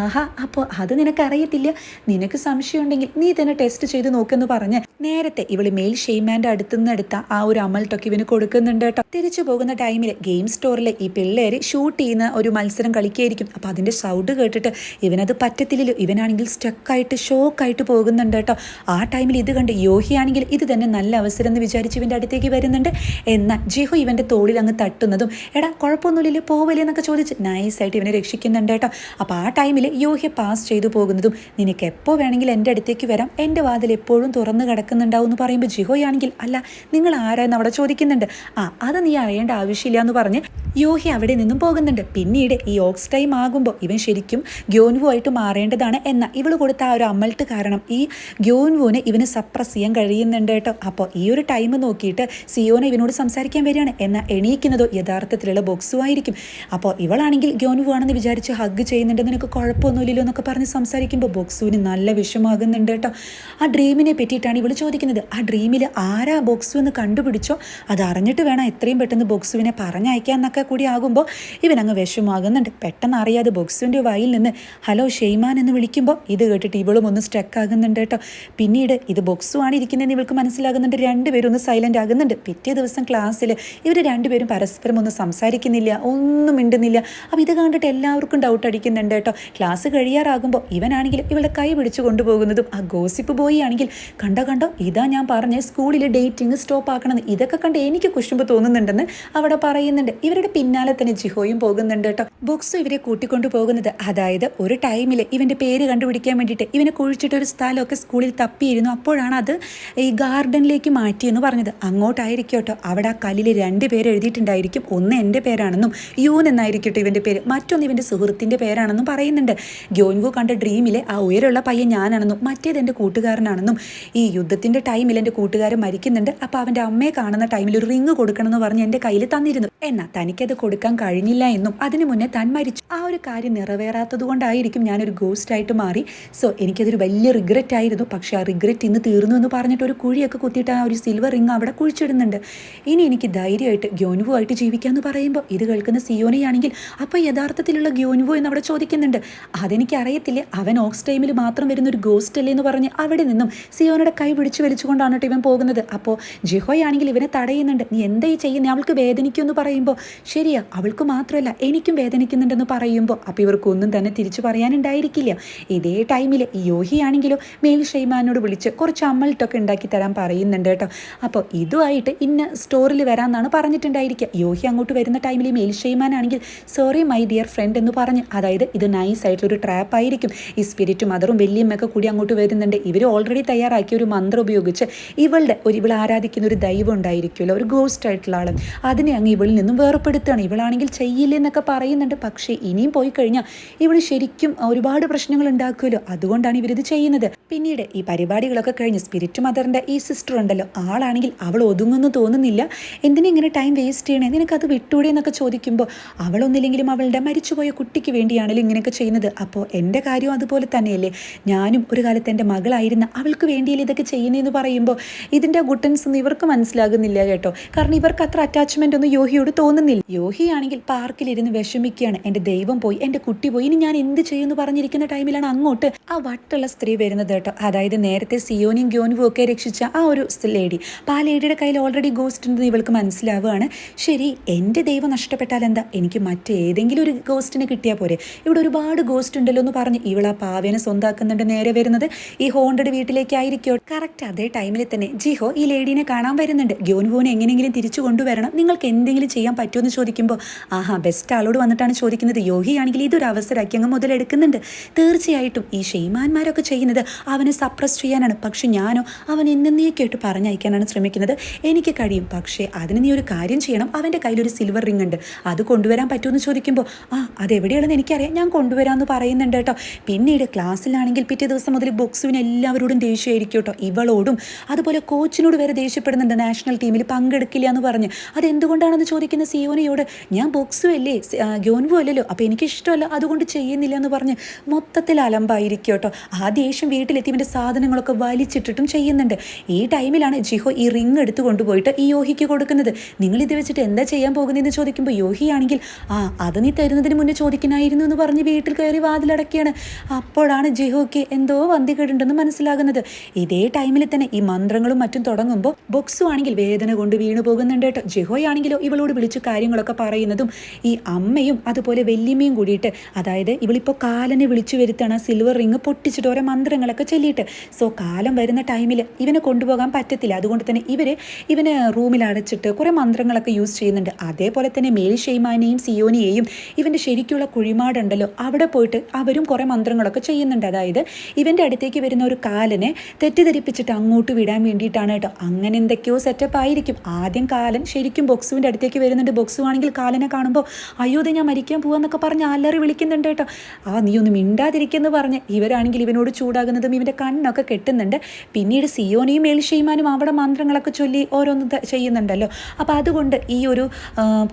ആഹാ അപ്പോൾ അത് നിനക്ക് അറിയത്തില്ല നിനക്ക് സംശയമുണ്ടെങ്കിൽ നീ തന്നെ ടെസ്റ്റ് ചെയ്ത് നോക്കെന്ന് പറഞ്ഞ് നേരത്തെ ഇവൾ മെയിൽ ഷെയ്മാന്റെ അടുത്തുനിന്ന് എടുത്ത ആ ഒരു അമൽട്ടൊക്കെ ഇവന് കൊടുക്കുന്നുണ്ട് കേട്ടോ. തിരിച്ചു പോകുന്ന ടൈമിൽ ഗെയിം സ്റ്റോറിലെ ഈ പിള്ളേർ ഷൂട്ട് ചെയ്യുന്ന ഒരു മത്സരം കളിക്കുകയായിരിക്കും അപ്പോൾ അതിന്റെ സൗണ്ട് കേട്ടിട്ട് ഇവനത് പറ്റത്തില്ലല്ലോ. ഇവനാണെങ്കിൽ സ്റ്റക്കായിട്ട് ഷോക്കായിട്ട് പോകുന്നുണ്ട് കേട്ടോ. ആ ടൈമിൽ ഇത് കണ്ട് യോഹിയാണെങ്കിൽ ഇത് തന്നെ നല്ല അവസരം എന്ന് വിചാരിച്ച് ഇവന്റെ അടുത്തേക്ക് വരുന്നുണ്ട്. എന്നാൽ ജിഹു ഇവന്റെ തോളിൽ അങ്ങ് തട്ടുന്നതും എടാ കുഴപ്പമൊന്നുമില്ലല്ലോ പോവല്ലേ എന്നൊക്കെ ചോദിച്ച് നൈസായിട്ട് ഇവനെ രക്ഷിക്കുന്നുണ്ട് കേട്ടോ. അപ്പോൾ ആ ടൈമിൽ യോഹ്യ പാസ് ചെയ്തു പോകുന്നതും നിനക്ക് എപ്പോൾ വേണമെങ്കിൽ എന്റെ അടുത്തേക്ക് വരാം. എന്റെ വാതിൽ എപ്പോഴും തുറന്ന് കിടക്കുന്നുണ്ടാവും എന്ന് പറയുമ്പോൾ ജിഹോയാണെങ്കിൽ അല്ല നിങ്ങൾ ആരാന്ന് അവിടെ ചോദിക്കുന്നുണ്ട്. ആ അത് നീ അറിയേണ്ട ആവശ്യമില്ല എന്ന് പറഞ്ഞ് യോഹി അവിടെ നിന്നും പോകുന്നുണ്ട്. പിന്നീട് ഈ ഓക്സ് ടൈം ആകുമ്പോൾ ഇവൻ ശരിക്കും ഗ്യോൻവുമായിട്ട് മാറേണ്ടതാണ് എന്ന ഇവൾ കൊടുത്ത ആ ഒരു അമ്മൾട്ട് കാരണം ഈ ഗ്യോൻവുവിനെ ഇവന് സപ്രസ് ചെയ്യാൻ കഴിയുന്നുണ്ട് കേട്ടോ. അപ്പോൾ ഈ ഒരു ടൈം നോക്കിയിട്ട് സിയോന ഇവനോട് സംസാരിക്കാൻ വരികയാണ്. എന്ന എണീക്കുന്നതോ യഥാർത്ഥത്തിലുള്ള ബോക്സും ആയിരിക്കും. അപ്പോൾ ഇവളാണെങ്കിൽ ഗ്യോനുവാണെന്ന് വിചാരിച്ച് ഹഗ് ചെയ്യുന്നുണ്ട് നിനക്ക് കുഴപ്പമൊന്നുമില്ലല്ലോ എന്നൊക്കെ പറഞ്ഞ് സംസാരിക്കുമ്പോൾ ബോക്സുവിന് നല്ല വിഷമാകുന്നുണ്ട് കേട്ടോ. ആ ഡ്രീമിനെ പറ്റിയിട്ടാണ് ഇവൾ ചോദിക്കുന്നത്. ആ ഡ്രീമിൽ ആരാ ബോക്സു എന്ന് കണ്ടുപിടിച്ചോ? അത് അറിഞ്ഞിട്ട് വേണം എത്രയും പെട്ടെന്ന് ബോക്സുവിനെ പറഞ്ഞയക്കാൻ എന്നൊക്കെ കൂടി ആകുമ്പോൾ ഇവനങ്ങ് വിഷമാകുന്നുണ്ട് പെട്ടെന്ന് അറിയാതെ ബോക്സുവിന്റെ വായിൽ നിന്ന് ഹലോ ഷെയ്മാൻ എന്ന് വിളിക്കുമ്പോൾ ഇത് കേട്ടിട്ട് ഇവളും ഒന്ന് സ്റ്റക്ക് ആകുന്നുണ്ട് കേട്ടോ. പിന്നീട് ഇത് ബോക്സു ആണ് ഇരിക്കുന്നതെന്ന് ഇവൾക്ക് മനസ്സിലാകുന്നുണ്ട്. രണ്ടുപേരും ഒന്ന് സൈലന്റ് ആകുന്നുണ്ട്. ദിവസം ക്ലാസ്സിൽ ഇവർ രണ്ടുപേരും പരസ്പരം ഒന്നും സംസാരിക്കുന്നില്ല ഒന്നും മിണ്ടുന്നില്ല. അപ്പോൾ ഇത് കണ്ടിട്ട് എല്ലാവർക്കും ഡൗട്ട് അടിക്കുന്നുണ്ട് കേട്ടോ. ക്ലാസ് കഴിയാറാകുമ്പോൾ ഇവനാണെങ്കിൽ ഇവളുടെ കൈ പിടിച്ചു കൊണ്ടുപോകുന്നതും ആ ഗോസിപ്പ് ബോയി ആണെങ്കിൽ കണ്ടോ കണ്ടോ ഇതാ ഞാൻ പറഞ്ഞ സ്കൂളിൽ ഡേറ്റിംഗ് സ്റ്റോപ്പ് ആക്കണമെന്ന് ഇതൊക്കെ കണ്ട് എനിക്ക് കുശുമ്പ് തോന്നുന്നുണ്ടെന്ന് അവിടെ പറയുന്നുണ്ട്. ഇവരുടെ പിന്നാലെ തന്നെ ജിഹോയും പോകുന്നുണ്ട് കേട്ടോ. ബുക്സ് ഇവരെ കൂട്ടിക്കൊണ്ടു പോകുന്നത് അതായത് ഒരു ടൈമിൽ ഇവന്റെ പേര് കണ്ടുപിടിക്കാൻ വേണ്ടിയിട്ട് ഇവനെ കുഴിച്ചിട്ട് ഒരു സ്ഥലമൊക്കെ സ്കൂളിൽ തപ്പിയിരുന്നു. അപ്പോഴാണ് അത് ഈ ഗാർഡനിലേക്ക് മാറ്റിയെന്ന് പറഞ്ഞത്. അങ്ങോട്ടായിരിക്കും കേട്ടോ. അവിടെ ആ കല്ലിൽ രണ്ട് പേര് എഴുതിയിട്ടുണ്ടായിരിക്കും. ഒന്ന് എന്റെ പേരാണെന്നും യൂൻ എന്നായിരിക്കട്ടെ ഇവന്റെ പേര്. മറ്റൊന്ന് ഇവന്റെ സുഹൃത്തിന്റെ പേരാണെന്നും പറയുന്നുണ്ട്. ഗ്യോൻവു കണ്ട ഡ്രീമിലെ ആ ഉയരമുള്ള പയ്യൻ ഞാനാണെന്നും മറ്റേത് എന്റെ കൂട്ടുകാരനാണെന്നും. ഈ യുദ്ധത്തിന്റെ ടൈമിൽ എന്റെ കൂട്ടുകാരൻ മരിക്കുന്നുണ്ട്. അപ്പോൾ അവന്റെ അമ്മയെ കാണുന്ന ടൈമിൽ ഒരു റിങ് കൊടുക്കണമെന്ന് പറഞ്ഞ് എന്റെ കയ്യിൽ തന്നിരുന്നു. എന്നാൽ തനിക്കത് കൊടുക്കാൻ കഴിഞ്ഞില്ല എന്നും അതിനു മുന്നേ താൻ മരിച്ചു. ആ ഒരു കാര്യം നിറവേറാത്തത് കൊണ്ടായിരിക്കും ഞാനൊരു ഗോസ്റ്റ് ആയിട്ട് മാറി. സോ എനിക്കതൊരു വലിയ റിഗ്രറ്റ് ആയിരുന്നു. പക്ഷേ ആ റിഗ്രറ്റ് ഇന്ന് തീർന്നു എന്ന് പറഞ്ഞിട്ട് ഒരു കുഴിയൊക്കെ കുത്തിയിട്ട് ആ ഒരു സിൽവർ റിങ് അവിടെ കുഴിച്ചിടുന്നുണ്ട്. ഇനി എനിക്ക് ധൈര്യമായിട്ട് ഗ്യോൻവുമായിട്ട് ജീവിക്കാമെന്ന് പറയുമ്പോൾ ഇത് കേൾക്കുന്ന സിയോനയാണെങ്കിൽ അപ്പോൾ യഥാർത്ഥത്തിലുള്ള ഗ്യോൻവു എന്ന് അവിടെ ചോദിക്കുന്നുണ്ട്. അതെനിക്ക് അറിയത്തില്ല അവൻ ഓക്സ് ടൈമിൽ മാത്രം വരുന്ന ഒരു ഗോസ്റ്റ് അല്ലേ എന്ന് പറഞ്ഞ് അവിടെ നിന്നും സിയോനയുടെ കൈ പിടിച്ച് വലിച്ചുകൊണ്ടാണ് കേട്ടോ ഇവൻ പോകുന്നത്. അപ്പോൾ ജിഹോയാണെങ്കിൽ ഇവനെ തടയുന്നുണ്ട്. നീ എന്താ ഈ ചെയ്യുന്നത് അവൾക്ക് വേദനിക്കുമെന്ന് പറയുമ്പോൾ ശരിയാ അവൾക്ക് മാത്രമല്ല എനിക്കും വേദനിക്കുന്നുണ്ടെന്ന് പറയുമ്പോൾ അപ്പോൾ ഇവർക്കൊന്നും തന്നെ തിരിച്ചു പറയാനുണ്ടായിരിക്കില്ല. ഇതേ ടൈമിൽ യോഹിയാണെങ്കിലും മേൽ ഷെയ്മാനോട് വിളിച്ച് കുറച്ച് അമ്മൾട്ടൊക്കെ ഉണ്ടാക്കി തരാൻ പറയുന്നുണ്ട് കേട്ടോ. അപ്പോൾ ഇതുമായിട്ട് ഇന്ന സ്റ്റോറിൽ വരാമെന്നാണ് പറഞ്ഞിട്ടുണ്ടായിരിക്കുക. യോഹി അങ്ങോട്ട് വരുന്ന ടൈമിൽ മെയിൽ ആണെങ്കിൽ സോറി മൈ ഡിയർ ഫ്രണ്ട് എന്ന് പറഞ്ഞ് അതായത് ഇത് നൈസ് ആയിട്ടൊരു ട്രാപ്പ് ആയിരിക്കും. ഈ സ്പിരിറ്റും മദറും വലിയമ്മയൊക്കെ കൂടി അങ്ങോട്ട് വരുന്നുണ്ട്. ഇവർ ഓൾറെഡി തയ്യാറാക്കിയ ഒരു മന്ത്രം ഉപയോഗിച്ച് ഇവളുടെ ഒരു ഇവൾ ആരാധിക്കുന്ന ഒരു ദൈവം ഉണ്ടായിരിക്കുമല്ലോ ഒരു ഗോസ്റ്റ് ആയിട്ടുള്ള ആൾ അതിനെ അങ്ങ് ഇവളിൽ നിന്നും വേർപ്പെടുത്തുകയാണ്. ഇവളാണെങ്കിൽ ചെയ്യില്ലെന്നൊക്കെ പറയുന്നുണ്ട്. പക്ഷേ ഇനിയും പോയി കഴിഞ്ഞാൽ ഇവൾ ശരിക്കും ഒരുപാട് പ്രശ്നങ്ങൾ ഉണ്ടാക്കുമല്ലോ. അതുകൊണ്ടാണ് ഇവരിത് ചെയ്യുന്നത്. പിന്നീട് ഈ പരിപാടികളൊക്കെ കഴിഞ്ഞ് സ്പിരിറ്റ് മദറിന്റെ ഈ സിസ്റ്റർ ഉണ്ടല്ലോ. ആളാണെങ്കിൽ അവൾ ഒതുങ്ങുന്നു തോന്നുന്നില്ല. എന്തിനാ ഇങ്ങനെ ടൈം വേസ്റ്റ് ചെയ്യണേ? അത് വിട്ടൂടെ എന്നൊക്കെ ചോദിക്കുമ്പോൾ അവളൊന്നില്ലെങ്കിലും അവളുടെ മരിച്ചുപോയ കുട്ടിക്ക് വേണ്ടിയാണല്ലോ ഇങ്ങനെയൊക്കെ ചെയ്യുന്നത്. അപ്പോൾ എന്റെ കാര്യം അതുപോലെ തന്നെയല്ലേ. ഞാനും ഒരു കാലത്ത് എന്റെ മകളായിരുന്ന അവൾക്ക് വേണ്ടിയല്ലേ ഇതൊക്കെ ചെയ്യുന്നതെന്ന് പറയുമ്പോൾ ഇതിന്റെ ഗുട്ടൻസ് ഒന്നും ഇവർക്ക് മനസ്സിലാകുന്നില്ല കേട്ടോ. കാരണം ഇവർക്ക് അത്ര അറ്റാച്ച്മെന്റ് ഒന്നും യോഹിയോട് തോന്നുന്നില്ല. യോഹിയാണെങ്കിൽ പാർക്കിലിരുന്ന് വിഷമിക്കുകയാണ്. എന്റെ ദൈവം പോയി എന്റെ കുട്ടി പോയി. ഇനി ഞാൻ എന്ത് ചെയ്യുമെന്ന് പറഞ്ഞിരിക്കുന്ന ടൈമിലാണ് അങ്ങോട്ട് ആ വട്ടുള്ള സ്ത്രീ വരുന്നത് കേട്ടോ. അതായത് നേരത്തെ സിയോനിയും ഗ്യോനുവും ഒക്കെ രക്ഷിച്ച ആ ഒരു ലേഡി അപ്പോൾ ആ ലേഡിയുടെ കയ്യിൽ ഓൾറെഡി ഗോസ്റ്റ് ഉണ്ടെന്ന് ഇവൾക്ക് മനസ്സിലാവുകയാണ്. ശരി എന്റെ ദൈവം നഷ്ടപ്പെട്ടാൽ എന്താ? എനിക്ക് മറ്റേതെങ്കിലും ഒരു ഗോസ്റ്റിനെ കിട്ടിയാൽ പോരെ. ഇവിടെ ഒരുപാട് ഗോസ്റ്റ് ഉണ്ടല്ലോ എന്ന് പറഞ്ഞ് ഇവൾ ആ പാവേനെ സ്വന്താക്കുന്നുണ്ട് നേരെ വരുന്നത്. ഈ ഹോണ്ടഡ് വീട്ടിലേക്കായിരിക്കോ? കറക്റ്റ് അതേ ടൈമിൽ തന്നെ. ജിഹോ ഈ ലേഡീനെ കാണാൻ വരുന്നുണ്ട്. ഗ്യോൻവോനെ എങ്ങനെയെങ്കിലും തിരിച്ചു കൊണ്ടുവരണം. നിങ്ങൾക്ക് എന്തെങ്കിലും ചെയ്യാൻ പറ്റുമെന്ന് ചോദിക്കുമ്പോൾ ആഹാ ബെസ്റ്റ് ആളോട് വന്നിട്ടാണ് ചോദിക്കുന്നത്. യോഹി ആണെങ്കിൽ ഇതൊരു അവസരമാക്കി അങ്ങ് മുതലെടുക്കുന്നുണ്ട് തീർച്ചയായിട്ടും ഈ ഷെയ്മാന്മാരൊക്കെ ചെയ്യുന്നത് അവനെ സപ്രസ് ചെയ്യാനാണ്. പക്ഷെ ഞാനോ അവൻ എന്നേക്കായിട്ട് പറഞ്ഞയക്കാനാണ് ശ്രമിക്കുന്നത്. എനിക്ക് കഴിയും. പക്ഷേ അതിന് നീ ഒരു കാര്യം ചെയ്യണം. അവന്റെ കയ്യിലൊരു സിൽവർ റിംഗ് ഉണ്ട്. അത് കൊണ്ടുവരാൻ പറ്റുമെന്ന് ചോദിക്കുമ്പോൾ ആ അതെവിടെയാണെന്ന് എനിക്കറിയാം. ഞാൻ കൊണ്ടുവരാമെന്ന് പറയുന്നുണ്ട് കേട്ടോ. പിന്നീട് ക്ലാസ്സിലാണെങ്കിൽ പിറ്റേ ദിവസം മുതൽ ബോക്സുവിന് എല്ലാവരോടും ദേഷ്യമായിരിക്കും കേട്ടോ. ഇവളോടും അതുപോലെ കോച്ചിനോട് വരെ ദേഷ്യപ്പെടുന്നുണ്ട്. നാഷണൽ ടീമിൽ പങ്കെടുക്കില്ല എന്ന് പറഞ്ഞ്. അതെന്തുകൊണ്ടാണെന്ന് ചോദിക്കുന്ന സിയോനയോട് ഞാൻ ബോക്സു അല്ലേ? ഗ്യോൻവു അല്ലല്ലോ. അപ്പോൾ എനിക്ക് ഇഷ്ടമല്ല അതുകൊണ്ട് ചെയ്യുന്നില്ല എന്ന് പറഞ്ഞ് മൊത്തത്തിൽ അലമ്പായിരിക്കും കേട്ടോ. ആ ദേഷ്യം വീട്ടിലെത്തി ഇവന്റെ സാധനങ്ങളൊക്കെ വലിച്ചിട്ടിട്ടും ചെയ്യുന്നുണ്ട്. ഈ ടൈമിലാണ് ജിഹോ ഈ റിങ് എടുത്ത് കൊണ്ടുപോയിട്ട് ഈ യോഹിക്ക് കൊടുക്കുന്നത്. നിങ്ങൾ ഇത് വെച്ചിട്ട് എന്താ ചെയ്യാൻ പോകുന്നതെന്ന് ചോദിക്കുമ്പോൾ യോഹിയാണെങ്കിൽ ആ അത് നീ തരുന്നതിന് മുന്നേ ചോദിക്കണമായിരുന്നു എന്ന് പറഞ്ഞ് വീട്ടിൽ കയറി വാതിലടക്കുകയാണ് അപ്പോഴാണ് ജിഹോയ്ക്ക് എന്തോ വന്തി കേടുണ്ടെന്ന് മനസ്സിലാകുന്നത്. ഇതേ ടൈമിൽ തന്നെ ഈ മന്ത്രങ്ങളും മറ്റും തുടങ്ങുമ്പോൾ ബൊക്സു ആണെങ്കിൽ വേദന കൊണ്ട് വീണു പോകുന്നുണ്ട് കേട്ടോ. ജിഹോയാണെങ്കിലോ ഇവളോട് വിളിച്ച് കാര്യങ്ങളൊക്കെ പറയുന്നതും ഈ അമ്മയും അതുപോലെ വല്യമ്മയും കൂടിയിട്ട് അതായത് ഇവളിപ്പോൾ കാലനെ വിളിച്ചു വരുത്താണ് സിൽവർ റിങ് പൊട്ടിച്ചിട്ട് ഓരോ മന്ത്രങ്ങളൊക്കെ ചൊല്ലിയിട്ട്. സോ കാലം വരുന്ന ടൈമിൽ ഇവനെ കൊണ്ടുപോകാൻ പറ്റത്തില്ല. അതുകൊണ്ട് തന്നെ ഇവർ ഇവനെ റൂമിൽ അടച്ചിട്ട് കുറേ മന്ത്രങ്ങളൊക്കെ യൂസ് ചെയ്യുന്നുണ്ട്. അതേപോലെ തന്നെ മേലി ഷെയ്മാനെയും സിയോനിയെയും ഇവന്റെ ശരിക്കുള്ള കുഴിമാടുണ്ടല്ലോ അവിടെ പോയിട്ട് അവരും കുറേ മന്ത്രങ്ങളൊക്കെ ചെയ്യുന്നുണ്ട്. അതായത് ഇവന്റെ അടുത്തേക്ക് വരുന്ന ഒരു കാലനെ തെറ്റിദ്ധരിപ്പിച്ചിട്ട് അങ്ങോട്ട് വിടാൻ വേണ്ടിയിട്ടാണ് കേട്ടോ. അങ്ങനെ എന്തൊക്കെയോ സെറ്റപ്പ് ആയിരിക്കും. ആദ്യം കാലൻ ശരിക്കും ബോക്സുവിന്റെ അടുത്തേക്ക് വരുന്നുണ്ട്. ബോക്സു ആണെങ്കിൽ കാലനെ കാണുമ്പോൾ അയ്യോ ദേ ഞാൻ മരിക്കാൻ പോവാന്നൊക്കെ പറഞ്ഞ് അല്ലറി വിളിക്കുന്നുണ്ട് കേട്ടോ. ആ നീ ഒന്ന് മിണ്ടാതിരിക്കുന്നു പറഞ്ഞ്. ഇവരാണെങ്കിൽ ഇവനോട് ചൂടാകുന്നതും ഇവന്റെ കണ്ണൊക്കെ കെട്ടുന്നുണ്ട്. പിന്നീട് സിയോനിയും മേൽഷെയ്മാനും അവിടെ മന്ത്രങ്ങളൊക്കെ ചൊല്ലി ഓരോന്ന് ചെയ്യുന്നുണ്ടല്ലോ. അപ്പോൾ അതുകൊണ്ട് ഈ ഒരു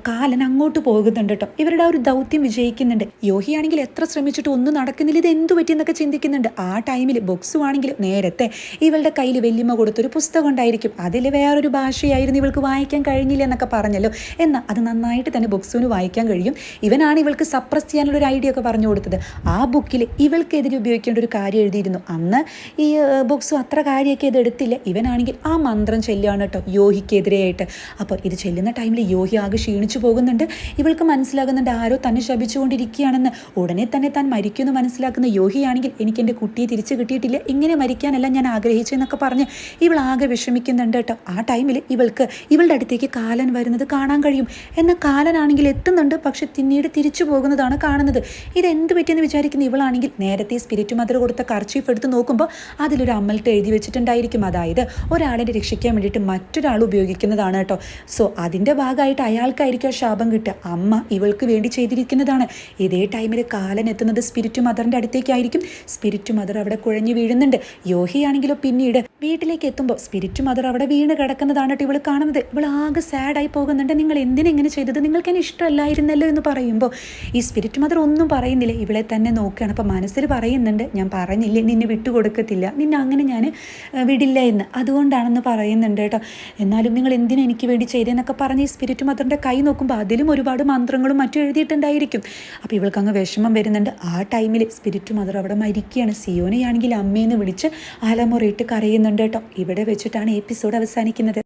കാലൻ അങ്ങോട്ട് പോകുന്നുണ്ട് കേട്ടോ. ഇവരുടെ ആ ഒരു ദൗത്യം വിജയിക്കുന്നുണ്ട്. യോഹിയാണെങ്കിൽ എത്ര ശ്രമിച്ചിട്ട് ഒന്നും നടക്കുന്നില്ല. ഇത് എന്തു പറ്റിയെന്നൊക്കെ ചിന്തിക്കുന്നുണ്ട്. ആ ടൈമിൽ ബൊക്സു ആണെങ്കിൽ നേരത്തെ ഇവളുടെ കയ്യിൽ വല്യമ്മ കൊടുത്തൊരു പുസ്തകം ഉണ്ടായിരിക്കും. അതിൽ വേറൊരു ഭാഷയായിരുന്നു ഇവൾക്ക് വായിക്കാൻ കഴിഞ്ഞില്ല എന്നൊക്കെ പറഞ്ഞല്ലോ. എന്നാൽ അത് നന്നായിട്ട് തന്നെ ബൊക്സുവിന് വായിക്കാൻ കഴിയും. ഇവനാണ് ഇവൾക്ക് സപ്രസ് ചെയ്യാനുള്ള ഒരു ഐഡിയ ഒക്കെ പറഞ്ഞു കൊടുത്തത്. ആ ബുക്കിൽ ഇവൾക്കെതിരെ ഉപയോഗിക്കേണ്ട ഒരു കാര്യം എഴുതിയിരുന്നു. അന്ന് ഈ ബൊക്സു അത്ര കാര്യമൊക്കെ ഇത് എടുത്തില്ല. ഇവനാണെങ്കിൽ ആ മന്ത്രം ചെല്ലുകയാണ് കേട്ടോ. യോഹിക്കെതിരെയായിട്ട് അപ്പോൾ ഇത് ചെല്ലുന്ന ടൈമിൽ യോഹി ആകെ ക്ഷീണിച്ചു പോകുന്നുണ്ട്. ഇവൾക്ക് മനസ്സിലാകുന്നുണ്ട് ആരോ തന്നെ ശപിച്ചുകൊണ്ടിരിക്കുകയാണെന്ന്. ഉടനെ തന്നെ താൻ മരിക്കുമെന്ന് മനസ്സിലാക്കുന്ന യോഹിയാണെങ്കിൽ എനിക്ക് എന്റെ കുട്ടിയെ തിരിച്ചു കിട്ടിയിട്ടില്ല. ഇങ്ങനെ മരിക്കാനല്ല ഞാൻ ആഗ്രഹിച്ചെന്നൊക്കെ പറഞ്ഞ് ഇവൾ ആകെ വിഷമിക്കുന്നുണ്ട് കേട്ടോ. ആ ടൈമിൽ ഇവൾക്ക് ഇവളുടെ അടുത്തേക്ക് കാലൻ വരുന്നത് കാണാൻ കഴിയും. എന്നാൽ കാലനാണെങ്കിൽ എത്തുന്നുണ്ട്. പക്ഷെ പിന്നീട് തിരിച്ചു പോകുന്നതാണ് കാണുന്നത്. ഇത് പറ്റിയെന്ന് വിചാരിക്കുന്ന ഇവളാണെങ്കിൽ നേരത്തെ സ്പിരിറ്റ് മദർ കൊടുത്ത കർച്ചീഫ് എടുത്ത് നോക്കുമ്പോൾ അതിലൊരു അമ്മൽട്ട് എഴുതി വെച്ചിട്ടുണ്ടായിരിക്കും. അതായത് ഒരാളിനെ രക്ഷിക്കാൻ വേണ്ടിയിട്ട് മറ്റൊരാൾ ഉപയോഗിക്കുന്നതാണ് കേട്ടോ. സോ അതിന്റെ ഭാഗമായിട്ട് അയാൾക്കായിരിക്കും ശാപം കിട്ടുക. അമ്മ ഇവൾക്ക് വേണ്ടി ചെയ്തിരിക്കുന്നതാണ്. ഇതേ ടൈമിൽ കാലൻ എത്തുന്നത് സ്പിരിറ്റ് മദറിന്റെ അടുത്തേക്കായിരിക്കും. സ്പിരിറ്റ് മദർ അവിടെ കുഴഞ്ഞു വീഴുന്നുണ്ട്. യോഹിയാണെങ്കിലോ പിന്നീട് വീട്ടിലേക്ക് എത്തുമ്പോൾ സ്പിരിറ്റ് മദർ അവിടെ വീണ് കിടക്കുന്നതാണ് കേട്ടോ ഇവൾ കാണുന്നത്. ഇവൾ ആകെ സാഡായി പോകുന്നുണ്ട്. നിങ്ങൾ എന്തിനെങ്ങനെ ചെയ്തത്? നിങ്ങൾക്ക് എന്നെ ഇഷ്ടമല്ലായിരുന്നല്ലോ എന്ന് പറയുമ്പോൾ ഈ സ്പിരിറ്റ് മദർ ഒന്നും പറയുന്നില്ല. ഇവളെ തന്നെ നോക്കുകയാണ്. അപ്പോൾ മനസ്സിൽ പറയുന്നുണ്ട് ഞാൻ പറഞ്ഞില്ലേ നിന്നെ വിട്ടുകൊടുക്കത്തില്ല. നിന്നെ അങ്ങനെ ഞാൻ വിടില്ല എന്ന്. അതുകൊണ്ടാണെന്ന് പറയുന്നുണ്ട് കേട്ടോ. എന്നാലും നിങ്ങൾ എന്തിനാ എനിക്ക് വേണ്ടി ചെയ്തതെന്നൊക്കെ പറഞ്ഞ് ഈ സ്പിരിറ്റ് മദറിന്റെ കൈ നോക്കുമ്പോൾ അതിലും ഒരുപാട് മന്ത്രങ്ങളും മറ്റും എഴുതിയിട്ടുണ്ടായിരിക്കും. അപ്പോൾ ഇവൾക്ക് അങ്ങ് വിഷമം വരുന്നുണ്ട്. ആ ടൈമിൽ സ്പിരിറ്റ് മദർ അവിടെ മരിക്കുകയാണ്. സിയോനെയാണെങ്കിൽ അമ്മയെന്ന് വിളിച്ച് അലമുറയിട്ട് കരയുന്നുണ്ട് കേട്ടോ. ഇവിടെ വെച്ചിട്ടാണ് എപ്പിസോഡ് അവസാനിക്കുന്നത്.